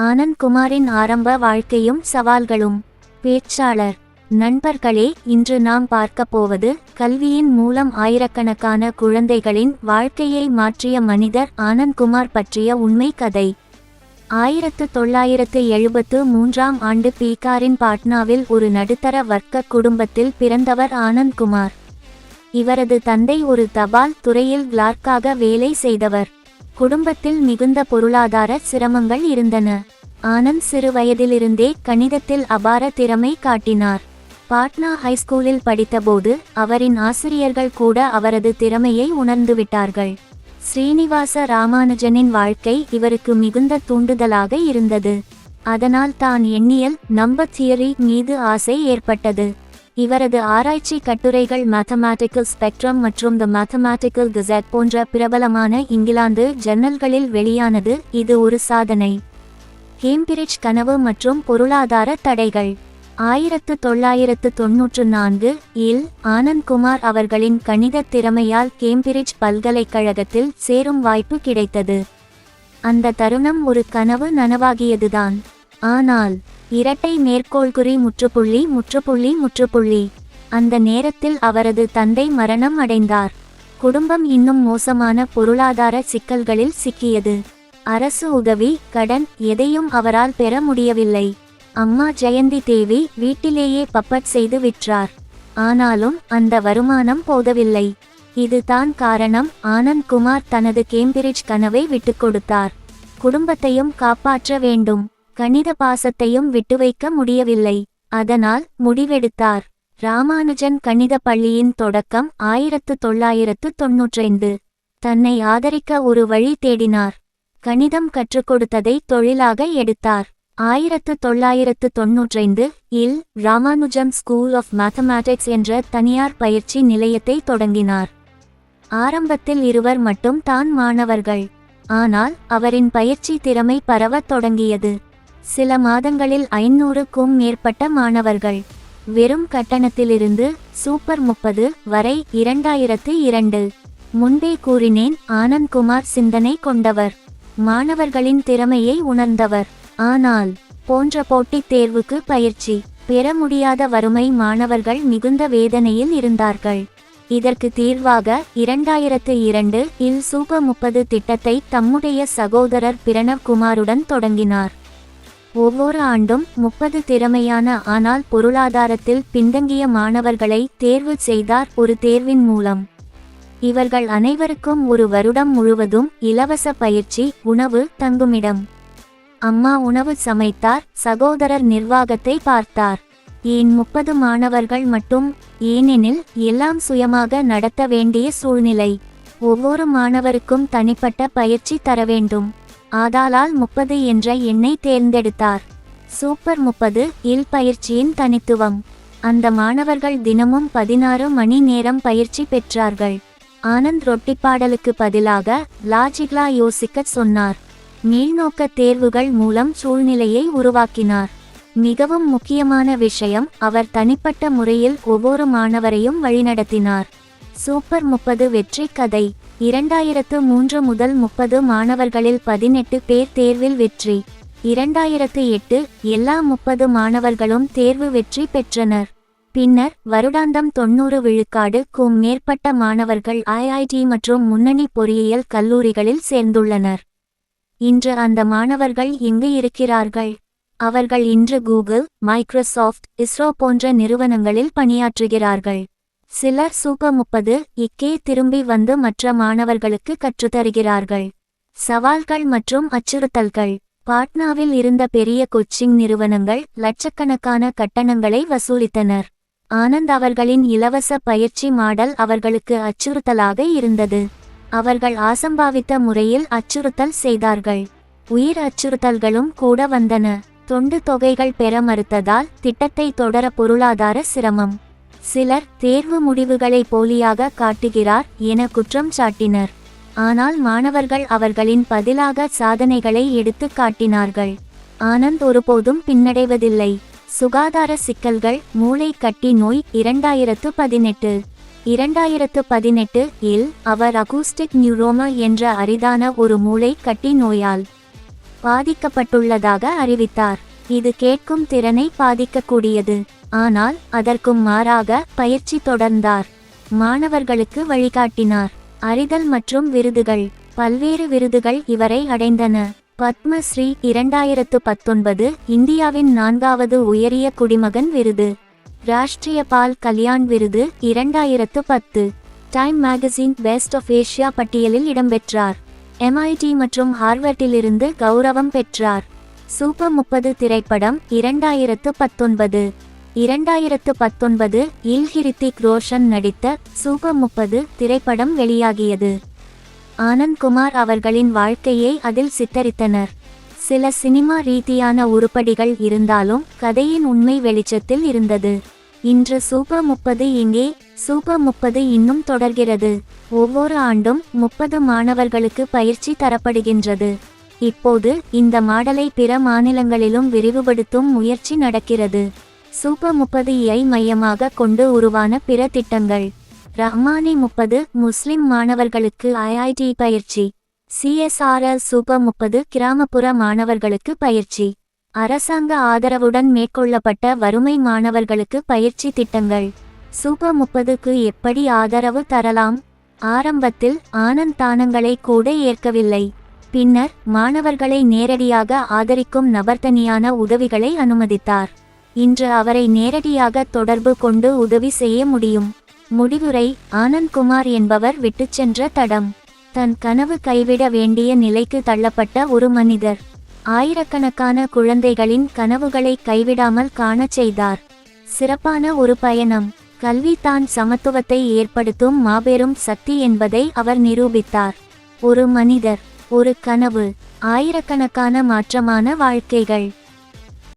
ஆனந்த் குமாரின் ஆரம்ப வாழ்க்கையும் சவால்களும். பேச்சாளர். நண்பர்களே இன்று நாம் பார்க்கப் போவது கல்வியின் மூலம் ஆயிரக்கணக்கான குழந்தைகளின் வாழ்க்கையை மாற்றிய மனிதர் ஆனந்த் குமார் பற்றிய உண்மை கதை. ஆயிரத்து தொள்ளாயிரத்து எழுபத்து மூன்றாம் ஆண்டு பீகாரின் பாட்னாவில் ஒரு நடுத்தர வர்க்க குடும்பத்தில் பிறந்தவர் ஆனந்த் குமார் இவரது தந்தை ஒரு தபால் துறையில் கிளார்க்காக வேலை செய்தவர். குடும்பத்தில் மிகுந்த பொருளாதார சிரமங்கள் இருந்தன. ஆனந்த் சிறு வயதிலிருந்தே கணிதத்தில் அபார திறமை காட்டினார். பாட்னா ஹைஸ்கூலில் படித்தபோது அவரின் ஆசிரியர்கள் கூட அவரது திறமையை உணர்ந்துவிட்டார்கள். ஸ்ரீனிவாச ராமானுஜனின் வாழ்க்கை இவருக்கு மிகுந்த தூண்டுதலாக இருந்தது. அதனால் தான் எண்ணியல் நம்ப தியரி மீது ஆசை ஏற்பட்டது. இவரது ஆராய்ச்சி கட்டுரைகள் மேத்தமேட்டிக்கல் ஸ்பெக்ட்ரம் மற்றும் த மேத்தமேட்டிக்கல் கெசட் போன்ற பிரபலமான இங்கிலாந்து ஜன்னல்களில் வெளியானது இது ஒரு சாதனை. கேம்பிரிட்ஜ் கனவு மற்றும் பொருளாதார தடைகள். ஆயிரத்து தொள்ளாயிரத்து தொன்னூற்று நான்கு இல் ஆனந்த் குமார் அவர்களின் கணித திறமையால் கேம்பிரிட்ஜ் பல்கலைக்கழகத்தில் சேரும் வாய்ப்பு கிடைத்தது. அந்த தருணம் ஒரு கனவு நனவாகியதுதான். ஆனால் இரட்டை மேற்கோள்குறி முற்றுப்புள்ளி முற்றுப்புள்ளி முற்றுப்புள்ளி. அந்த நேரத்தில் அவரது தந்தை மரணம் அடைந்தார். குடும்பம் இன்னும் மோசமான பொருளாதார சிக்கல்களில் சிக்கியது. அரசு உதவி கடன் எதையும் அவரால் பெற முடியவில்லை. அம்மா ஜெயந்தி தேவி வீட்டிலேயே பப்பட் செய்து விற்றார். ஆனாலும் அந்த வருமானம் போதவில்லை. இதுதான் காரணம். ஆனந்த் குமார் தனது கேம்பிரிட்ஜ் கனவை விட்டுக் கொடுத்தார். குடும்பத்தையும் காப்பாற்ற வேண்டும். கணித பாசத்தையும் விட்டுவைக்க முடியவில்லை. அதனால் முடிவெடுத்தார். ராமானுஜன் கணித பள்ளியின் தொடக்கம் ஆயிரத்து தொள்ளாயிரத்து தொன்னூற்றைந்து. தன்னை ஆதரிக்க ஒரு வழி தேடினார். கணிதம் கற்றுக் கொடுத்ததை தொழிலாக எடுத்தார். ஆயிரத்து தொள்ளாயிரத்து தொன்னூற்றைந்து இல் ராமானுஜம் ஸ்கூல் ஆஃப் மேத்தமேட்டிக்ஸ் என்ற தனியார் பயிற்சி நிலையத்தை தொடங்கினார். ஆரம்பத்தில் இருவர் மட்டும் தான் மாணவர்கள். ஆனால் அவரின் பயிற்சி திறமை பரவத் தொடங்கியது. சில மாதங்களில் ஐநூறுக்கும் மேற்பட்ட மாணவர்கள். வெறும் கட்டணத்திலிருந்து சூப்பர் முப்பது வரை இரண்டாயிரத்து இரண்டு. முன்பே கூறினேன் ஆனந்த்குமார் சிந்தனை கொண்டவர். மாணவர்களின் திறமையை உணர்ந்தவர். ஆனால் போன்ற போட்டித் தேர்வுக்கு பயிற்சி பெற முடியாத வறுமை மாணவர்கள் மிகுந்த வேதனையில் இருந்தார்கள். இதற்கு தீர்வாக இரண்டாயிரத்து இரண்டு இல் சூப்பர் முப்பது திட்டத்தை தம்முடைய சகோதரர் பிரணவ் குமாருடன் தொடங்கினார். ஒவ்வொரு ஆண்டும் முப்பது திறமையான ஆனால் பொருளாதாரத்தில் பின்தங்கிய மாணவர்களை தேர்வு செய்தார் ஒரு தேர்வின் மூலம். இவர்கள் அனைவருக்கும் ஒரு வருடம் முழுவதும் இலவச பயிற்சி உணவு தங்குமிடம். அம்மா உணவு சமைத்தார் சகோதரர் நிர்வாகத்தை பார்த்தார். ஏன் முப்பது மாணவர்கள் மட்டும்? ஏனெனில் எல்லாம் சுயமாக நடத்த வேண்டிய சூழ்நிலை. ஒவ்வொரு மாணவருக்கும் தனிப்பட்ட பயிற்சி தர வேண்டும். ஆதாலால் முப்பது என்ற எண்ணை தேர்ந்தெடுத்தார். சூப்பர் முப்பது இல் பயிற்சியின் தனித்துவம். அந்த மாணவர்கள் தினமும் பதினாறு மணி நேரம் பயிற்சி பெற்றார்கள். ஆனந்த் ரொட்டிப்பாடலுக்கு பதிலாக லாஜிக்லா யோசிக்கச் சொன்னார். மேல்நோக்க தேர்வுகள் மூலம் சூழ்நிலையை உருவாக்கினார். மிகவும் முக்கியமான விஷயம் அவர் தனிப்பட்ட முறையில் ஒவ்வொரு மாணவரையும் வழிநடத்தினார். சூப்பர் முப்பது வெற்றி கதை. இரண்டாயிரத்து மூன்று முதல் முப்பது மாணவர்களில் பதினெட்டு பேர் தேர்வில் வெற்றி. இரண்டாயிரத்து எட்டு எல்லா முப்பது மாணவர்களும் தேர்வு வெற்றி பெற்றனர். பின்னர் வருடாந்தம் தொன்னூறு விழுக்காடுக்கும் மேற்பட்ட மாணவர்கள் ஐஐடி மற்றும் முன்னணி பொறியியல் கல்லூரிகளில் சேர்ந்துள்ளனர். இன்று அந்த மாணவர்கள் எங்கு இருக்கிறார்கள். அவர்கள் இன்று கூகுள் மைக்ரோசாஃப்ட் இஸ்ரோ போன்ற நிறுவனங்களில் பணியாற்றுகிறார்கள். சிலர் சூப்பர் முப்பது இக்கே திரும்பி வந்து மற்ற மாணவர்களுக்கு கற்றுத்தருகிறார்கள். சவால்கள் மற்றும் அச்சுறுத்தல்கள். பாட்னாவில் இருந்த பெரிய கோச்சிங் நிறுவனங்கள் லட்சக்கணக்கான கட்டணங்களை வசூலித்தனர். ஆனந்த் அவர்களின் இலவச பயிற்சி மாடல் அவர்களுக்கு அச்சுறுத்தலாக இருந்தது. அவர்கள் ஆசம்பாவித்த முறையில் அச்சுறுத்தல் செய்தார்கள். உயிர் அச்சுறுத்தல்களும் கூட வந்தன. தொண்டு தொகைகள் பெற மறுத்ததால் திட்டத்தை தொடர பொருளாதார சிரமம். சிலர் தேர்வு முடிவுகளை போலியாக காட்டுகிறார் என குற்றம் சாட்டினர். ஆனால் மாணவர்கள் அவர்களின் பதிலாக சாதனைகளை எடுத்து காட்டினார்கள். ஆனந்த் ஒருபோதும் பின்னடைவதில்லை. சுகாதார சிக்கல்கள் மூளை கட்டி நோய் இரண்டாயிரத்து பதினெட்டு. இரண்டாயிரத்து பதினெட்டு இல் அவர் அகூஸ்டிக் நியூரோமா என்ற அரிதான ஒரு மூளை கட்டி நோயால் பாதிக்கப்பட்டுள்ளதாக அறிவித்தார். இது கேட்கும் திறனை பாதிக்கக்கூடியது. ஆனால் அதற்கும் மாறாக பயிற்சி தொடர்ந்தார். மாணவர்களுக்கு வழிகாட்டினார். அறிதல் மற்றும் விருதுகள். பல்வேறு விருதுகள் இவரை அடைந்தன. பத்மஸ்ரீ இரண்டாயிரத்து பத்தொன்பது இந்தியாவின் நான்காவது உயரிய குடிமகன் விருது. ராஷ்டிரிய பால் கல்யாண் விருது இரண்டாயிரத்து பத்து. Time magazine best of Asia பட்டியலில் இடம்பெற்றார். எம்ஐடி மற்றும் ஹார்வர்டிலிருந்து கௌரவம் பெற்றார். சூப்பர் முப்பது திரைப்படம் இரண்டாயிரத்து பத்தொன்பது. இரண்டாயிரத்து பத்தொன்பது இல் ஹிரித்திக் ரோஷன் நடித்த சூப்பர் முப்பது திரைப்படம் வெளியாகியது. ஆனந்த்குமார் அவர்களின் வாழ்க்கையை அதில் சித்தரித்தனர். சில சினிமா ரீதியான உருப்படிகள் இருந்தாலும் கதையின் உண்மை வெளிச்சத்தில் இருந்தது. இன்று சூப்பர் முப்பது இங்கே சூப்பர் முப்பது இன்னும் தொடர்கிறது. ஒவ்வொரு ஆண்டும் முப்பது மாணவர்களுக்கு பயிற்சி தரப்படுகின்றது. இப்போது இந்த மாடலை பிற மாநிலங்களிலும் விரிவுபடுத்தும் முயற்சி நடக்கிறது. சூப்பர் முப்பது ஐ மையமாக கொண்டு உருவான பிற திட்டங்கள். ரஹ்மானி முப்பது முஸ்லிம் மாணவர்களுக்கு ஐஐடி பயிற்சி. சிஎஸ்ஆர்எல் சூப்பர் முப்பது கிராமப்புற மாணவர்களுக்கு பயிற்சி. அரசாங்க ஆதரவுடன் மேற்கொள்ளப்பட்ட வறுமை மாணவர்களுக்கு பயிற்சி திட்டங்கள். சூப்பர் முப்பதுக்கு எப்படி ஆதரவு தரலாம்? ஆரம்பத்தில் ஆனந்த் தானங்களை கூட ஏற்கவில்லை. பின்னர் மாணவர்களை நேரடியாக ஆதரிக்கும் நபர்தனியான உதவிகளை அனுமதித்தார். இன்று அவரை நேரடியாக தொடர்பு கொண்டு உதவி செய்ய முடியும். முடிவுரை ஆனந்த்குமார் என்பவர் விட்டுச்சென்ற தடம். தன் கனவு கைவிட வேண்டிய நிலைக்கு தள்ளப்பட்ட ஒரு மனிதர். ஆயிரக்கணக்கான குழந்தைகளின் கனவுகளை கைவிடாமல் காணச் செய்தார். சிறப்பான ஒரு பயணம். கல்வி தான் சமத்துவத்தை ஏற்படுத்தும் மாபெரும் சக்தி என்பதை அவர் நிரூபித்தார். ஒரு மனிதர். ஒரு கனவு ஆயிரக்கணக்கான மாற்றமான வாழ்க்கைகள்.